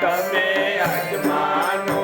તમે અજમાનો